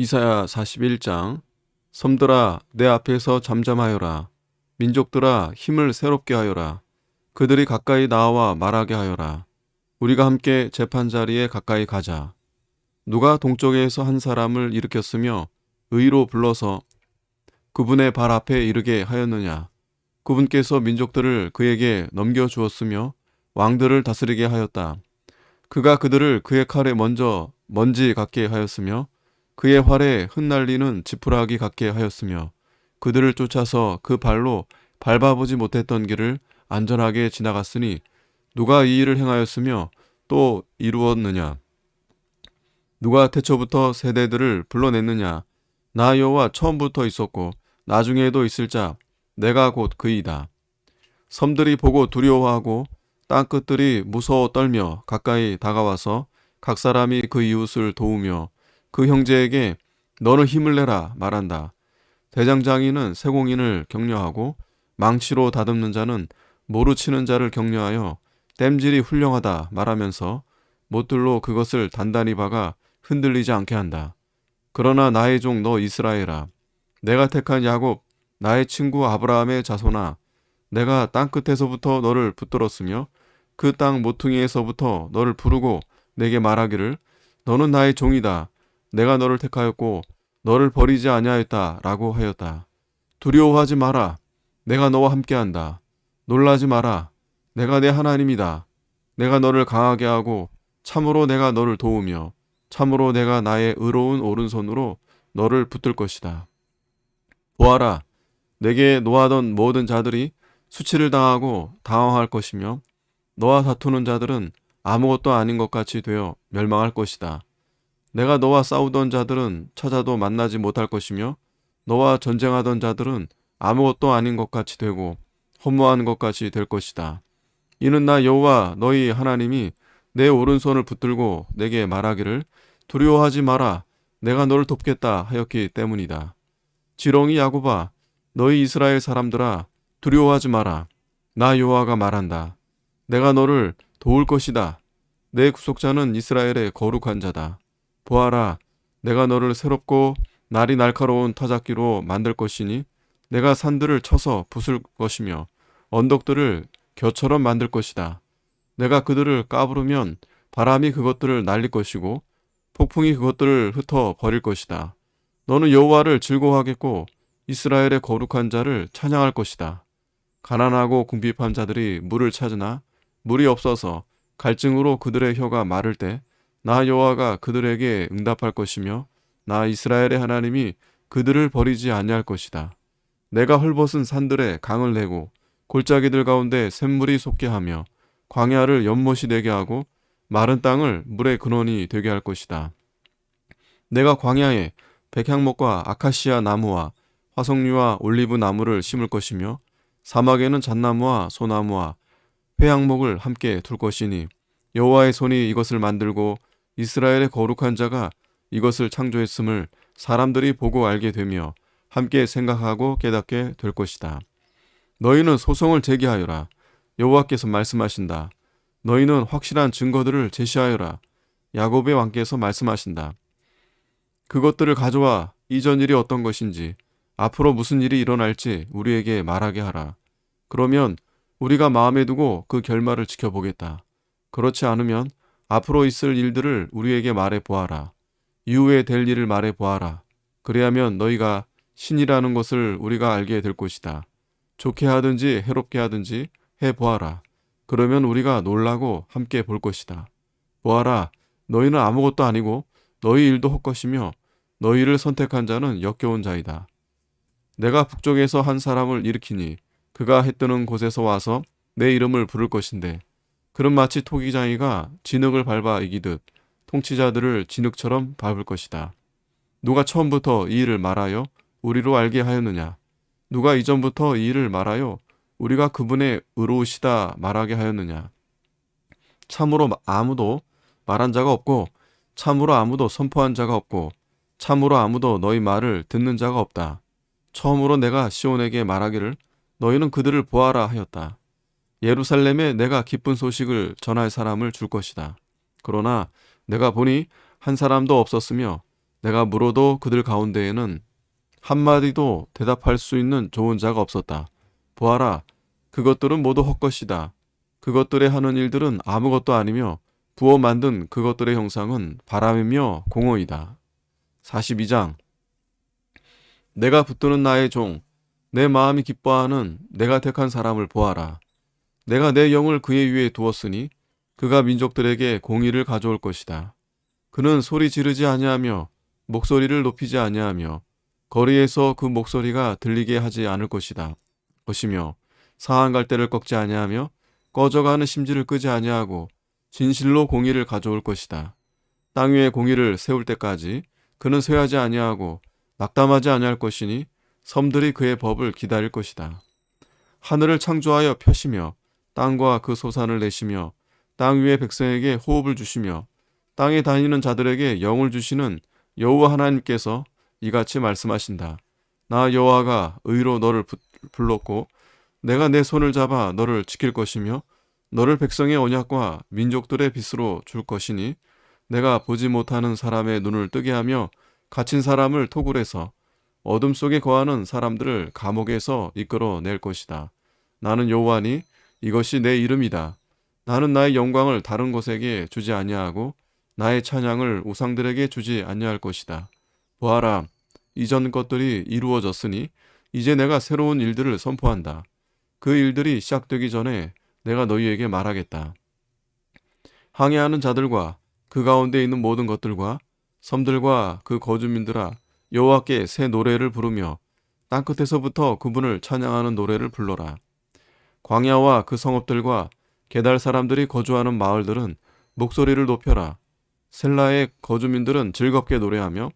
이사야 41장 섬들아 내 앞에서 잠잠하여라. 민족들아 힘을 새롭게 하여라. 그들이 가까이 나와 말하게 하여라. 우리가 함께 재판 자리에 가까이 가자. 누가 동쪽에서 한 사람을 일으켰으며 의로 불러서 그분의 발 앞에 이르게 하였느냐? 그분께서 민족들을 그에게 넘겨 주었으며 왕들을 다스리게 하였다. 그가 그들을 그의 칼에 먼저 먼지 같게 하였으며 그의 활에 흩날리는 지푸라기 같게 하였으며 그들을 쫓아서 그 발로 밟아보지 못했던 길을 안전하게 지나갔으니 누가 이 일을 행하였으며 또 이루었느냐? 누가 태초부터 세대들을 불러냈느냐? 나 여호와 처음부터 있었고 나중에도 있을 자 내가 곧 그이다. 섬들이 보고 두려워하고 땅 끝들이 무서워 떨며 가까이 다가와서 각 사람이 그 이웃을 도우며 그 형제에게 너는 힘을 내라 말한다. 대장장이는 세공인을 격려하고 망치로 다듬는 자는 모루 치는 자를 격려하여 땜질이 훌륭하다 말하면서 못들로 그것을 단단히 박아 흔들리지 않게 한다. 그러나 나의 종 너 이스라엘아 내가 택한 야곱 나의 친구 아브라함의 자손아 내가 땅 끝에서부터 너를 붙들었으며 그 땅 모퉁이에서부터 너를 부르고 내게 말하기를 너는 나의 종이다 내가 너를 택하였고 너를 버리지 아니하였다라고 하였다. 두려워하지 마라. 내가 너와 함께한다. 놀라지 마라. 내가 내 하나님이다. 내가 너를 강하게 하고 참으로 내가 너를 도우며 참으로 내가 나의 의로운 오른손으로 너를 붙들 것이다. 보아라. 내게 노하던 모든 자들이 수치를 당하고 당황할 것이며 너와 다투는 자들은 아무것도 아닌 것 같이 되어 멸망할 것이다. 내가 너와 싸우던 자들은 찾아도 만나지 못할 것이며 너와 전쟁하던 자들은 아무것도 아닌 것 같이 되고 허무한 것 같이 될 것이다. 이는 나 여호와 너희 하나님이 내 오른손을 붙들고 내게 말하기를 두려워하지 마라 내가 너를 돕겠다 하였기 때문이다. 지렁이 야곱아 너희 이스라엘 사람들아 두려워하지 마라 나 여호와가 말한다. 내가 너를 도울 것이다. 내 구속자는 이스라엘의 거룩한 자다. 보아라, 내가 너를 새롭고 날이 날카로운 타작기로 만들 것이니 내가 산들을 쳐서 부술 것이며 언덕들을 겨처럼 만들 것이다. 내가 그들을 까부르면 바람이 그것들을 날릴 것이고 폭풍이 그것들을 흩어 버릴 것이다. 너는 여호와를 즐거워하겠고 이스라엘의 거룩한 자를 찬양할 것이다. 가난하고 궁핍한 자들이 물을 찾으나 물이 없어서 갈증으로 그들의 혀가 마를 때 나 여호와가 그들에게 응답할 것이며 나 이스라엘의 하나님이 그들을 버리지 아니할 것이다. 내가 헐벗은 산들에 강을 내고 골짜기들 가운데 샘물이 솟게 하며 광야를 연못이 되게 하고 마른 땅을 물의 근원이 되게 할 것이다. 내가 광야에 백향목과 아카시아 나무와 화석류와 올리브 나무를 심을 것이며 사막에는 잣나무와 소나무와 회양목을 함께 둘 것이니 여호와의 손이 이것을 만들고 이스라엘의 거룩한 자가 이것을 창조했음을 사람들이 보고 알게 되며 함께 생각하고 깨닫게 될 것이다. 너희는 소송을 제기하여라. 여호와께서 말씀하신다. 너희는 확실한 증거들을 제시하여라. 야곱의 왕께서 말씀하신다. 그것들을 가져와 이전 일이 어떤 것인지 앞으로 무슨 일이 일어날지 우리에게 말하게 하라. 그러면 우리가 마음에 두고 그 결말을 지켜보겠다. 그렇지 않으면 앞으로 있을 일들을 우리에게 말해 보아라. 이후에 될 일을 말해 보아라. 그래야면 너희가 신이라는 것을 우리가 알게 될 것이다. 좋게 하든지 해롭게 하든지 해 보아라. 그러면 우리가 놀라고 함께 볼 것이다. 보아라. 너희는 아무것도 아니고 너희 일도 헛것이며 너희를 선택한 자는 역겨운 자이다. 내가 북쪽에서 한 사람을 일으키니 그가 해 뜨는 곳에서 와서 내 이름을 부를 것인데 그런 마치 토기장이가 진흙을 밟아 이기듯 통치자들을 진흙처럼 밟을 것이다. 누가 처음부터 이 일을 말하여 우리로 알게 하였느냐? 누가 이전부터 이 일을 말하여 우리가 그분의 의로우시다 말하게 하였느냐? 참으로 아무도 말한 자가 없고 참으로 아무도 선포한 자가 없고 참으로 아무도 너희 말을 듣는 자가 없다. 처음으로 내가 시온에게 말하기를 너희는 그들을 보아라 하였다. 예루살렘에 내가 기쁜 소식을 전할 사람을 줄 것이다. 그러나 내가 보니 한 사람도 없었으며 내가 물어도 그들 가운데에는 한마디도 대답할 수 있는 좋은 자가 없었다. 보아라, 그것들은 모두 헛것이다. 그것들의 하는 일들은 아무것도 아니며 부어 만든 그것들의 형상은 바람이며 공허이다. 42장 내가 붙드는 나의 종, 내 마음이 기뻐하는 내가 택한 사람을 보아라. 내가 내 영을 그의 위에 두었으니 그가 민족들에게 공의를 가져올 것이다. 그는 소리 지르지 아니하며 목소리를 높이지 아니하며 거리에서 그 목소리가 들리게 하지 않을 것이다. 것이며 사한 갈대를 꺾지 아니하며 꺼져가는 심지를 끄지 아니하고 진실로 공의를 가져올 것이다. 땅 위에 공의를 세울 때까지 그는 쇠하지 아니하고 낙담하지 아니할 것이니 섬들이 그의 법을 기다릴 것이다. 하늘을 창조하여 펴시며 땅과 그 소산을 내시며 땅 위의 백성에게 호흡을 주시며 땅에 다니는 자들에게 영을 주시는 여호와 하나님께서 이같이 말씀하신다. 나 여호와가 의로 너를 부- 불렀고 내가 내 손을 잡아 너를 지킬 것이며 너를 백성의 언약과 민족들의 빛으로 줄 것이니 내가 보지 못하는 사람의 눈을 뜨게 하며 갇힌 사람을 토굴에서 어둠 속에 거하는 사람들을 감옥에서 이끌어 낼 것이다. 나는 여호와니 이것이 내 이름이다. 나는 나의 영광을 다른 곳에게 주지 아니하고 나의 찬양을 우상들에게 주지 아니할 것이다. 보아라, 이전 것들이 이루어졌으니 이제 내가 새로운 일들을 선포한다. 그 일들이 시작되기 전에 내가 너희에게 말하겠다. 항해하는 자들과 그 가운데 있는 모든 것들과 섬들과 그 거주민들아 여호와께 새 노래를 부르며 땅 끝에서부터 그분을 찬양하는 노래를 불러라. 광야와 그 성읍들과 게달 사람들이 거주하는 마을들은 목소리를 높여라. 셀라의 거주민들은 즐겁게 노래하며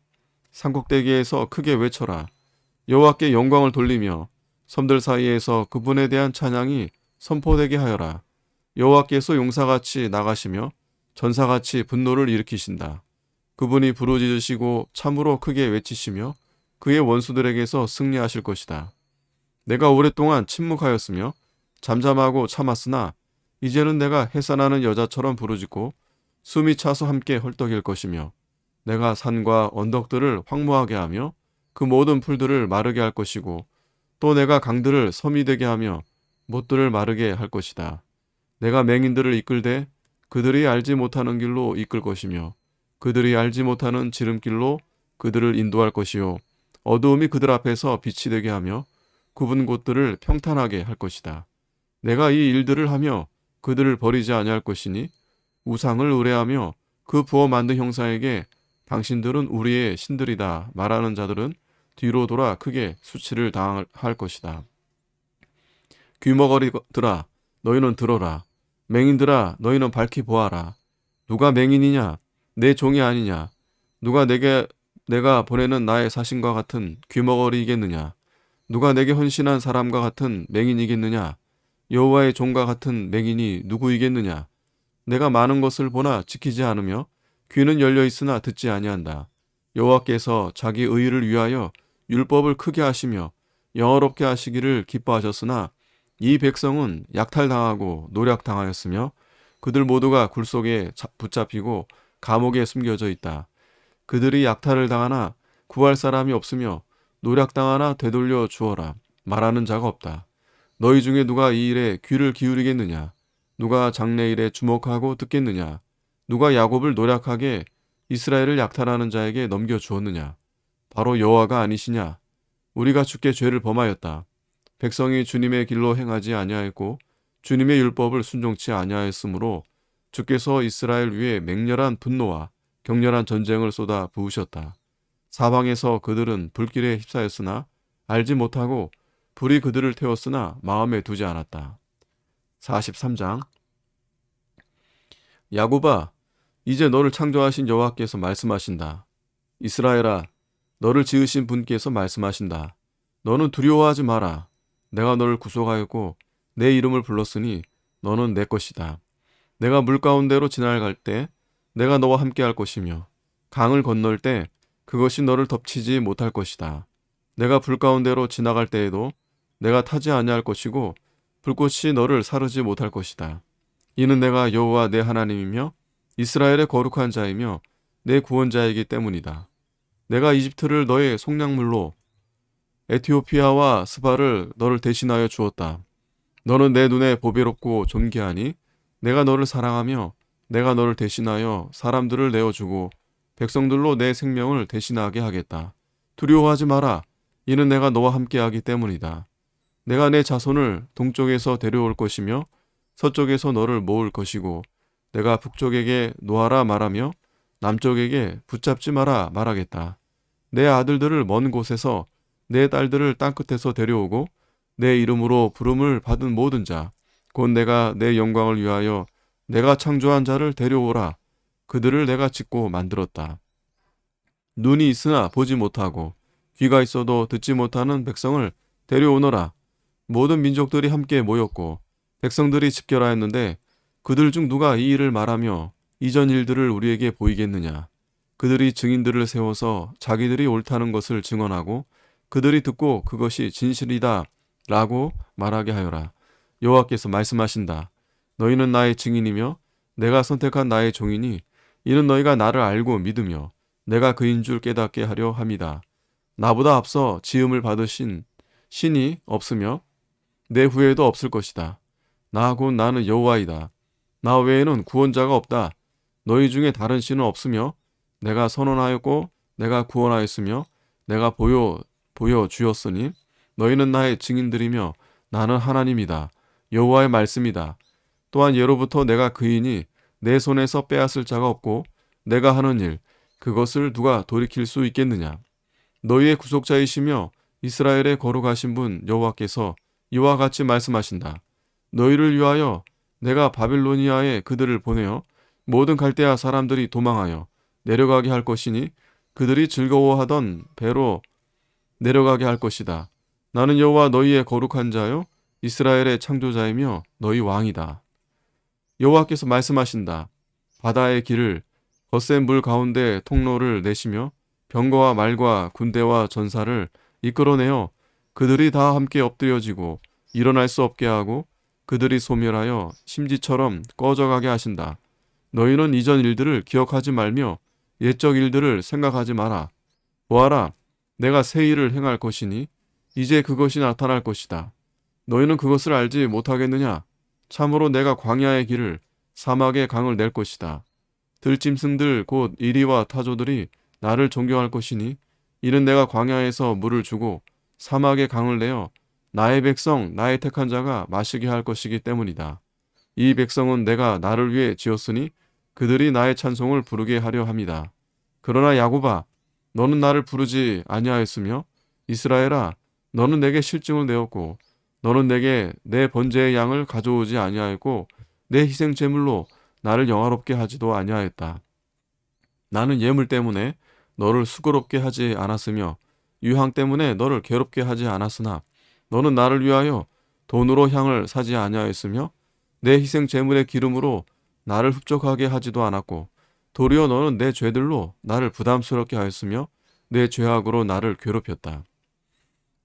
산꼭대기에서 크게 외쳐라. 여호와께 영광을 돌리며 섬들 사이에서 그분에 대한 찬양이 선포되게 하여라. 여호와께서 용사같이 나가시며 전사같이 분노를 일으키신다. 그분이 부르짖으시고 참으로 크게 외치시며 그의 원수들에게서 승리하실 것이다. 내가 오랫동안 침묵하였으며 잠잠하고 참았으나 이제는 내가 해산하는 여자처럼 부르짖고 숨이 차서 함께 헐떡일 것이며 내가 산과 언덕들을 황무하게 하며 그 모든 풀들을 마르게 할 것이고 또 내가 강들을 섬이 되게 하며 못들을 마르게 할 것이다. 내가 맹인들을 이끌되 그들이 알지 못하는 길로 이끌 것이며 그들이 알지 못하는 지름길로 그들을 인도할 것이요 어두움이 그들 앞에서 빛이 되게 하며 굽은 곳들을 평탄하게 할 것이다. 내가 이 일들을 하며 그들을 버리지 아니할 것이니 우상을 의뢰하며 그 부어 만든 형상에게 당신들은 우리의 신들이다 말하는 자들은 뒤로 돌아 크게 수치를 당할 것이다. 귀머거리들아 너희는 들어라. 맹인들아 너희는 밝히 보아라. 누가 맹인이냐? 내 종이 아니냐? 누가 내게 내가 보내는 나의 사신과 같은 귀머거리이겠느냐? 누가 내게 헌신한 사람과 같은 맹인이겠느냐 여호와의 종과 같은 맹인이 누구이겠느냐 내가 많은 것을 보나 지키지 않으며 귀는 열려 있으나 듣지 아니한다 여호와께서 자기 의를 위하여 율법을 크게 하시며 영어롭게 하시기를 기뻐하셨으나 이 백성은 약탈당하고 노략당하였으며 그들 모두가 굴 속에 자- 붙잡히고 감옥에 숨겨져 있다. 그들이 약탈을 당하나 구할 사람이 없으며 노략당하나 되돌려 주어라 말하는 자가 없다. 너희 중에 누가 이 일에 귀를 기울이겠느냐? 누가 장래일에 주목하고 듣겠느냐? 누가 야곱을 노략하게 이스라엘을 약탈하는 자에게 넘겨 주었느냐? 바로 여호와가 아니시냐? 우리가 주께 죄를 범하였다. 백성이 주님의 길로 행하지 아니하였고 주님의 율법을 순종치 아니하였으므로 주께서 이스라엘 위에 맹렬한 분노와 격렬한 전쟁을 쏟아 부으셨다. 사방에서 그들은 불길에 휩싸였으나 알지 못하고 불이 그들을 태웠으나 마음에 두지 않았다. 43장 야곱아 이제 너를 창조하신 여호와께서 말씀하신다. 이스라엘아 너를 지으신 분께서 말씀하신다. 너는 두려워하지 마라. 내가 너를 구속하였고 내 이름을 불렀으니 너는 내 것이다. 내가 물 가운데로 지나갈 때 내가 너와 함께 할 것이며 강을 건널 때 그것이 너를 덮치지 못할 것이다. 내가 불 가운데로 지나갈 때에도 내가 타지 아니할 것이고 불꽃이 너를 사르지 못할 것이다. 이는 내가 여호와 내 하나님이며 이스라엘의 거룩한 자이며 내 구원자이기 때문이다. 내가 이집트를 너의 속량물로 에티오피아와 스바를 너를 대신하여 주었다. 너는 내 눈에 보배롭고 존귀하니 내가 너를 사랑하며 내가 너를 대신하여 사람들을 내어주고 백성들로 내 생명을 대신하게 하겠다. 두려워하지 마라. 이는 내가 너와 함께하기 때문이다. 내가 내 자손을 동쪽에서 데려올 것이며 서쪽에서 너를 모을 것이고 내가 북쪽에게 놓아라 말하며 남쪽에게 붙잡지 마라 말하겠다. 내 아들들을 먼 곳에서 내 딸들을 땅끝에서 데려오고 내 이름으로 부름을 받은 모든 자, 곧 내가 내 영광을 위하여 내가 창조한 자를 데려오라. 그들을 내가 짓고 만들었다. 눈이 있으나 보지 못하고 귀가 있어도 듣지 못하는 백성을 데려오너라. 모든 민족들이 함께 모였고 백성들이 집결하였는데 그들 중 누가 이 일을 말하며 이전 일들을 우리에게 보이겠느냐? 그들이 증인들을 세워서 자기들이 옳다는 것을 증언하고 그들이 듣고 그것이 진실이다 라고 말하게 하여라. 여호와께서 말씀하신다. 너희는 나의 증인이며 내가 선택한 나의 종이니 이는 너희가 나를 알고 믿으며 내가 그인 줄 깨닫게 하려 함이다. 나보다 앞서 지음을 받으신 신이 없으며 내 후에도 없을 것이다. 나곧 나는 여호와이다. 나 외에는 구원자가 없다. 너희 중에 다른 신은 없으며 내가 선언하였고 내가 구원하였으며 내가 보여 보여 주었으니 너희는 나의 증인들이며 나는 하나님이다. 여호와의 말씀이다. 또한 예로부터 내가 그이니 내 손에서 빼앗을 자가 없고 내가 하는 일 그것을 누가 돌이킬 수 있겠느냐? 너희의 구속자이시며 이스라엘의 거룩하신 분 여호와께서 이와 같이 말씀하신다. 너희를 위하여 내가 바빌로니아에 그들을 보내어 모든 갈대아 사람들이 도망하여 내려가게 할 것이니 그들이 즐거워하던 배로 내려가게 할 것이다. 나는 여호와 너희의 거룩한 자요 이스라엘의 창조자이며 너희 왕이다. 여호와께서 말씀하신다. 바다의 길을 거센 물 가운데 통로를 내시며 병거와 말과 군대와 전사를 이끌어내어 그들이 다 함께 엎드려지고 일어날 수 없게 하고 그들이 소멸하여 심지처럼 꺼져가게 하신다. 너희는 이전 일들을 기억하지 말며 옛적 일들을 생각하지 마라. 보아라, 내가 새 일을 행할 것이니 이제 그것이 나타날 것이다. 너희는 그것을 알지 못하겠느냐? 참으로 내가 광야의 길을 사막의 강을 낼 것이다. 들짐승들 곧 이리와 타조들이 나를 존경할 것이니 이는 내가 광야에서 물을 주고 사막의 강을 내어 나의 백성 나의 택한 자가 마시게 할 것이기 때문이다. 이 백성은 내가 나를 위해 지었으니 그들이 나의 찬송을 부르게 하려 함이다. 그러나 야곱아 너는 나를 부르지 아니하였으며 이스라엘아 너는 내게 실증을 내었고 너는 내게 내 번제의 양을 가져오지 아니하였고 내 희생 제물로 나를 영화롭게 하지도 아니하였다. 나는 예물 때문에 너를 수고롭게 하지 않았으며 유향 때문에 너를 괴롭게 하지 않았으나 너는 나를 위하여 돈으로 향을 사지 아니하였으며 내 희생 제물의 기름으로 나를 흡족하게 하지도 않았고 도리어 너는 내 죄들로 나를 부담스럽게 하였으며 내 죄악으로 나를 괴롭혔다.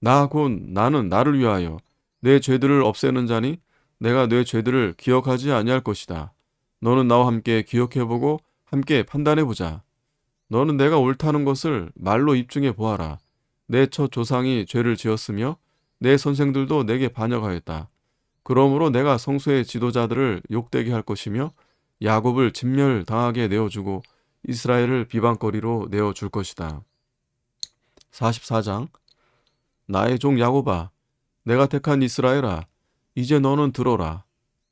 나 곧 나는 나를 위하여 내 죄들을 없애는 자니 내가 내 죄들을 기억하지 아니할 것이다. 너는 나와 함께 기억해보고 함께 판단해보자. 너는 내가 옳다는 것을 말로 입증해 보아라. 내첫 조상이 죄를 지었으며 내 선생들도 내게 반역하였다. 그러므로 내가 성소의 지도자들을 욕되게 할 것이며 야곱을 진멸당하게 내어주고 이스라엘을 비방거리로 내어줄 것이다. 44장 나의 종 야곱아 내가 택한 이스라엘아 이제 너는 들어라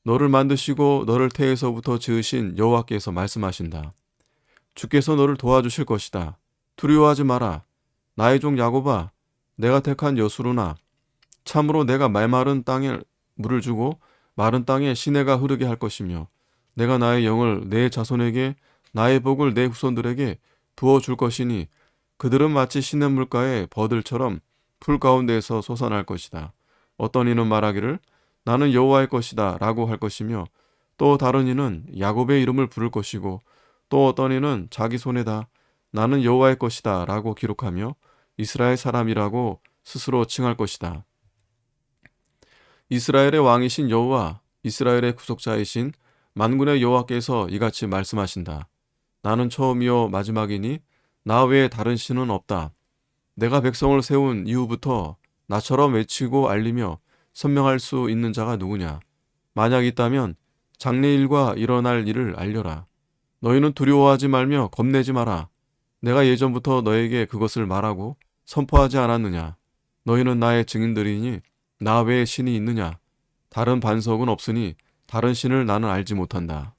너를 만드시고 너를 태에서부터 지으신 여호와께서 말씀하신다. 주께서 너를 도와주실 것이다. 두려워하지 마라. 나의 종 야곱아 내가 택한 여수로나 참으로 내가 말마른 땅에 물을 주고 마른 땅에 시내가 흐르게 할 것이며 내가 나의 영을 내 자손에게 나의 복을 내 후손들에게 부어 줄 것이니 그들은 마치 시냇 물가의 버들처럼 풀 가운데에서 솟아날 것이다. 어떤 이는 말하기를 나는 여호와의 것이다 라고 할 것이며 또 다른 이는 야곱의 이름을 부를 것이고 또 어떤 이는 자기 손에다 나는 여호와의 것이다 라고 기록하며 이스라엘 사람이라고 스스로 칭할 것이다. 이스라엘의 왕이신 여호와 이스라엘의 구속자이신 만군의 여호와께서 이같이 말씀하신다. 나는 처음이요 마지막이니 나 외에 다른 신은 없다. 내가 백성을 세운 이후부터 나처럼 외치고 알리며 선명할 수 있는 자가 누구냐? 만약 있다면 장래일과 일어날 일을 알려라. 너희는 두려워하지 말며 겁내지 마라. 내가 예전부터 너에게 그것을 말하고 선포하지 않았느냐? 너희는 나의 증인들이니 나 외에 신이 있느냐? 다른 반석은 없으니 다른 신을 나는 알지 못한다.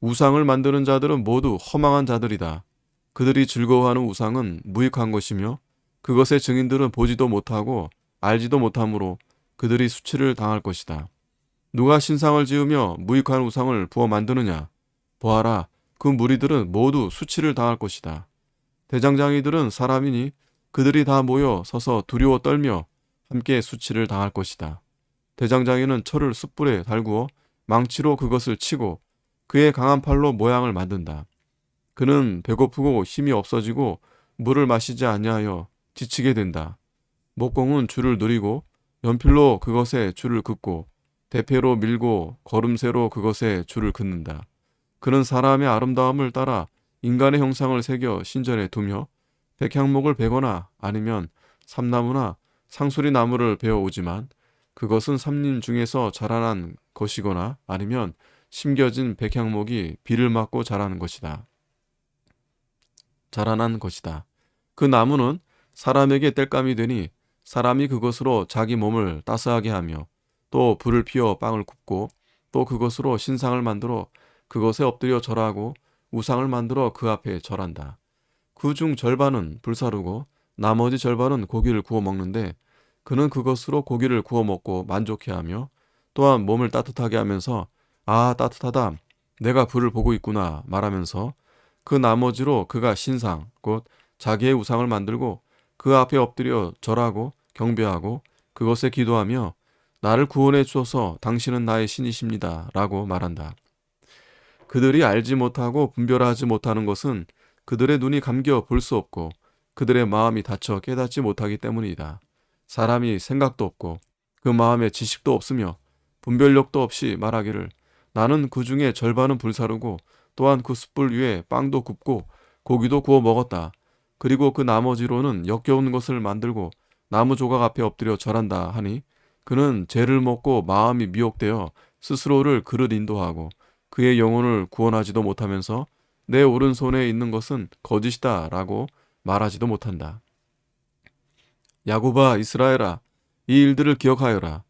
우상을 만드는 자들은 모두 허망한 자들이다. 그들이 즐거워하는 우상은 무익한 것이며 그것의 증인들은 보지도 못하고 알지도 못하므로 그들이 수치를 당할 것이다. 누가 신상을 지으며 무익한 우상을 부어 만드느냐? 보아라, 그 무리들은 모두 수치를 당할 것이다. 대장장이들은 사람이니 그들이 다 모여 서서 두려워 떨며 함께 수치를 당할 것이다. 대장장이는 철을 숯불에 달구어 망치로 그것을 치고 그의 강한 팔로 모양을 만든다. 그는 배고프고 힘이 없어지고 물을 마시지 아니하여 지치게 된다. 목공은 줄을 누리고 연필로 그것에 줄을 긋고 대패로 밀고 걸음새로 그것에 줄을 긋는다. 그는 사람의 아름다움을 따라 인간의 형상을 새겨 신전에 두며 백향목을 베거나 아니면 삼나무나 상수리 나무를 베어 오지만 그것은 삼림 중에서 자라난 것이거나 아니면 심겨진 백향목이 비를 맞고 자라는 것이다. 자라난 것이다. 그 나무는 사람에게 땔감이 되니 사람이 그것으로 자기 몸을 따스하게 하며 또 불을 피워 빵을 굽고 또 그것으로 신상을 만들어 그것에 엎드려 절하고 우상을 만들어 그 앞에 절한다. 그 중 절반은 불사르고 나머지 절반은 고기를 구워 먹는데 그는 그것으로 고기를 구워 먹고 만족해하며 또한 몸을 따뜻하게 하면서 아 따뜻하다 내가 불을 보고 있구나 말하면서 그 나머지로 그가 신상 곧 자기의 우상을 만들고 그 앞에 엎드려 절하고 경배하고 그것에 기도하며 나를 구원해 주어서 당신은 나의 신이십니다. 라고 말한다. 그들이 알지 못하고 분별하지 못하는 것은 그들의 눈이 감겨 볼 수 없고 그들의 마음이 닫혀 깨닫지 못하기 때문이다. 사람이 생각도 없고 그 마음에 지식도 없으며 분별력도 없이 말하기를 나는 그 중에 절반은 불사르고 또한 그 숯불 위에 빵도 굽고 고기도 구워 먹었다. 그리고 그 나머지로는 역겨운 것을 만들고 나무 조각 앞에 엎드려 절한다 하니 그는 죄를 먹고 마음이 미혹되어 스스로를 그릇 인도하고 그의 영혼을 구원하지도 못하면서 내 오른손에 있는 것은 거짓이다 라고 말하지도 못한다. 야곱아 이스라엘아 이 일들을 기억하여라.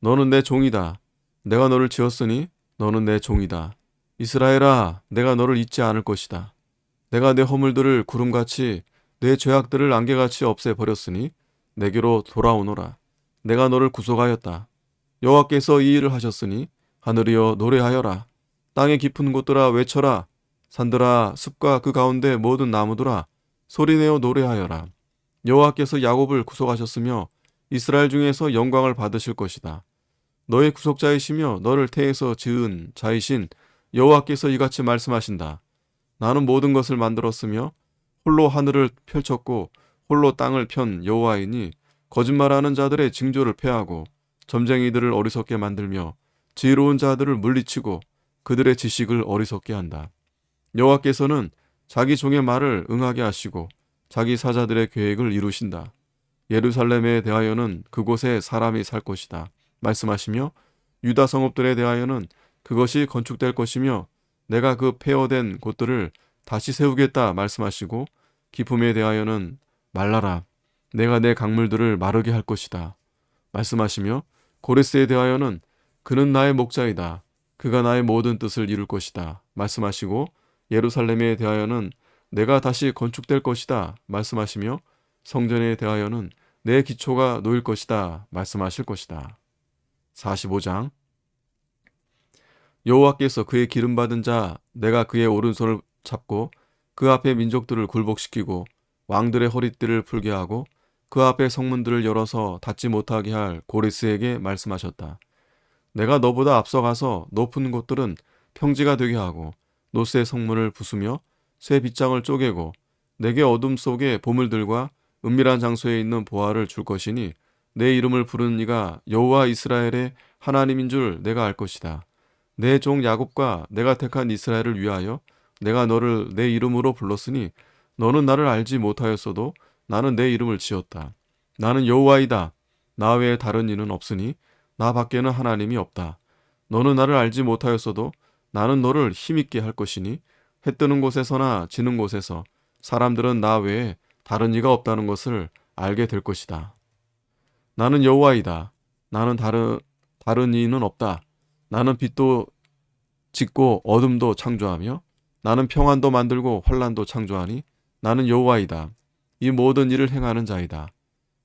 너는 내 종이다. 내가 너를 지었으니 너는 내 종이다. 이스라엘아 내가 너를 잊지 않을 것이다. 내가 내 허물들을 구름같이 내 죄악들을 안개같이 없애버렸으니 내게로 돌아오너라. 내가 너를 구속하였다. 여호와께서 이 일을 하셨으니 하늘이여 노래하여라. 땅의 깊은 곳들아 외쳐라. 산들아 숲과 그 가운데 모든 나무들아 소리내어 노래하여라. 여호와께서 야곱을 구속하셨으며 이스라엘 중에서 영광을 받으실 것이다. 너의 구속자이시며 너를 태에서 지은 자이신 여호와께서 이같이 말씀하신다. 나는 모든 것을 만들었으며 홀로 하늘을 펼쳤고 홀로 땅을 편 여호와이니 거짓말하는 자들의 징조를 패하고 점쟁이들을 어리석게 만들며 지혜로운 자들을 물리치고 그들의 지식을 어리석게 한다. 여호와께서는 자기 종의 말을 응하게 하시고 자기 사자들의 계획을 이루신다. 예루살렘에 대하여는 그곳에 사람이 살 것이다. 말씀하시며 유다 성읍들에 대하여는 그것이 건축될 것이며 내가 그 폐허된 곳들을 다시 세우겠다 말씀하시고 기품에 대하여는 말라라 내가 내 강물들을 마르게 할 것이다 말씀하시며 고레스에 대하여는 그는 나의 목자이다 그가 나의 모든 뜻을 이룰 것이다 말씀하시고 예루살렘에 대하여는 내가 다시 건축될 것이다 말씀하시며 성전에 대하여는 내 기초가 놓일 것이다 말씀하실 것이다. 45장 여호와께서 그의 기름 받은 자 내가 그의 오른손을 잡고 그 앞에 민족들을 굴복시키고 왕들의 허리띠를 풀게 하고 그 앞에 성문들을 열어서 닫지 못하게 할 고레스에게 말씀하셨다. 내가 너보다 앞서가서 높은 곳들은 평지가 되게 하고 노새 성문을 부수며 새 빗장을 쪼개고 내게 어둠 속에 보물들과 은밀한 장소에 있는 보화를 줄 것이니 내 이름을 부르는 이가 여호와 이스라엘의 하나님인 줄 내가 알 것이다. 내 종 야곱과 내가 택한 이스라엘을 위하여 내가 너를 내 이름으로 불렀으니 너는 나를 알지 못하였어도 나는 내 이름을 지었다. 나는 여호와이다. 나 외에 다른 이는 없으니 나 밖에는 하나님이 없다. 너는 나를 알지 못하였어도 나는 너를 힘있게 할 것이니 해 뜨는 곳에서나 지는 곳에서 사람들은 나 외에 다른 이가 없다는 것을 알게 될 것이다. 나는 여호와이다. 나는 다른 다른 이는 없다. 나는 빛도 짓고 어둠도 창조하며 나는 평안도 만들고 환란도 창조하니 나는 여호와이다. 이 모든 일을 행하는 자이다.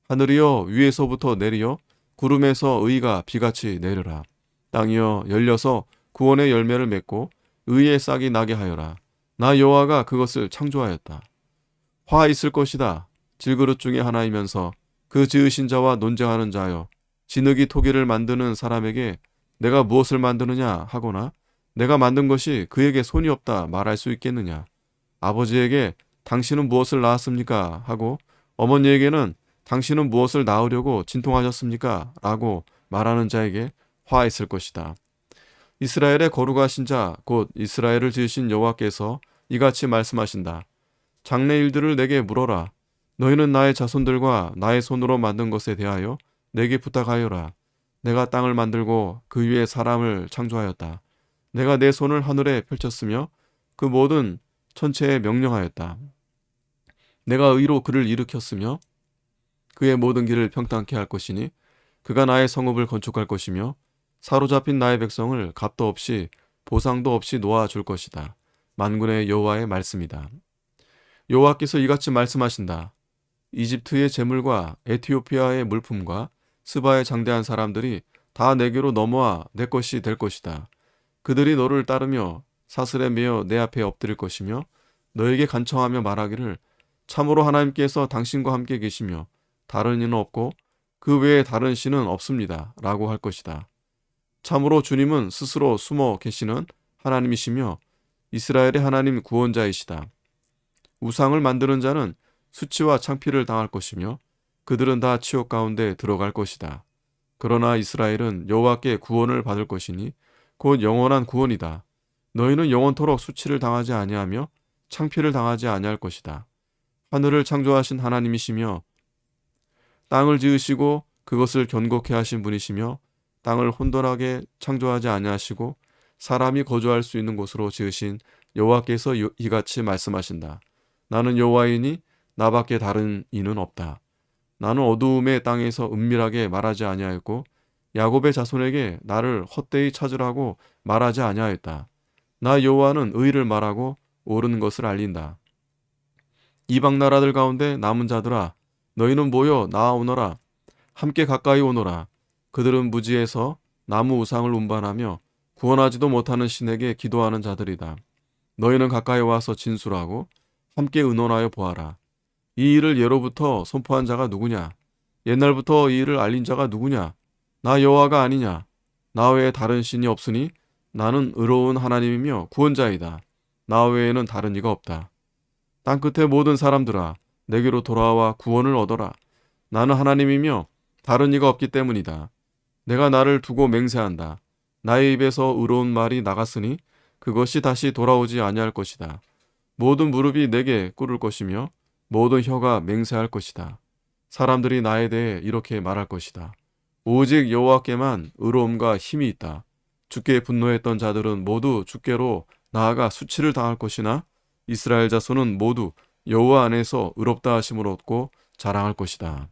하늘이여 위에서부터 내리어 구름에서 의가 비같이 내려라. 땅이여 열려서 구원의 열매를 맺고 의의 싹이 나게 하여라. 나 여호와가 그것을 창조하였다. 화 있을 것이다. 질그릇 중에 하나이면서 그 지으신 자와 논쟁하는 자여 진흙이 토기를 만드는 사람에게 내가 무엇을 만드느냐 하거나 내가 만든 것이 그에게 손이 없다 말할 수 있겠느냐 아버지에게 당신은 무엇을 낳았습니까 하고 어머니에게는 당신은 무엇을 낳으려고 진통하셨습니까 라고 말하는 자에게 화 있을 것이다 이스라엘의 거룩하신 자 곧 이스라엘을 지으신 여호와께서 이같이 말씀하신다 장래 일들을 내게 물어라 너희는 나의 자손들과 나의 손으로 만든 것에 대하여 내게 부탁하여라. 내가 땅을 만들고 그 위에 사람을 창조하였다. 내가 내 손을 하늘에 펼쳤으며 그 모든 천체에 명령하였다. 내가 의로 그를 일으켰으며 그의 모든 길을 평탄케 할 것이니 그가 나의 성읍을 건축할 것이며 사로잡힌 나의 백성을 값도 없이 보상도 없이 놓아줄 것이다. 만군의 여호와의 말씀이다. 여호와께서 이같이 말씀하신다. 이집트의 재물과 에티오피아의 물품과 스바의 장대한 사람들이 다 내게로 넘어와 내 것이 될 것이다. 그들이 너를 따르며 사슬에 매어 내 앞에 엎드릴 것이며 너에게 간청하며 말하기를 참으로 하나님께서 당신과 함께 계시며 다른 이는 없고 그 외에 다른 신은 없습니다. 라고 할 것이다. 참으로 주님은 스스로 숨어 계시는 하나님이시며 이스라엘의 하나님 구원자이시다. 우상을 만드는 자는 수치와 창피를 당할 것이며 그들은 다 치욕 가운데 들어갈 것이다. 그러나 이스라엘은 여호와께 구원을 받을 것이니 곧 영원한 구원이다. 너희는 영원토록 수치를 당하지 아니하며 창피를 당하지 아니할 것이다. 하늘을 창조하신 하나님이시며 땅을 지으시고 그것을 견고케 하신 분이시며 땅을 혼돈하게 창조하지 아니하시고 사람이 거주할 수 있는 곳으로 지으신 여호와께서 이같이 말씀하신다. 나는 여호와이니 나밖에 다른 이는 없다. 나는 어두움의 땅에서 은밀하게 말하지 아니하였고 야곱의 자손에게 나를 헛되이 찾으라고 말하지 아니하였다. 나 여호와는 의를 말하고 옳은 것을 알린다. 이방 나라들 가운데 남은 자들아 너희는 모여 나아오너라 함께 가까이 오너라 그들은 무지에서 나무 우상을 운반하며 구원하지도 못하는 신에게 기도하는 자들이다. 너희는 가까이 와서 진술하고 함께 의논하여 보아라. 이 일을 예로부터 선포한 자가 누구냐? 옛날부터 이 일을 알린 자가 누구냐? 나 여호와가 아니냐? 나 외에 다른 신이 없으니 나는 의로운 하나님이며 구원자이다. 나 외에는 다른 이가 없다. 땅 끝의 모든 사람들아 내게로 돌아와 구원을 얻어라. 나는 하나님이며 다른 이가 없기 때문이다. 내가 나를 두고 맹세한다. 나의 입에서 의로운 말이 나갔으니 그것이 다시 돌아오지 아니할 것이다. 모든 무릎이 내게 꿇을 것이며 모든 혀가 맹세할 것이다. 사람들이 나에 대해 이렇게 말할 것이다. 오직 여호와께만 의로움과 힘이 있다. 주께 분노했던 자들은 모두 주께로 나아가 수치를 당할 것이나 이스라엘 자손은 모두 여호와 안에서 의롭다 하심을 얻고 자랑할 것이다.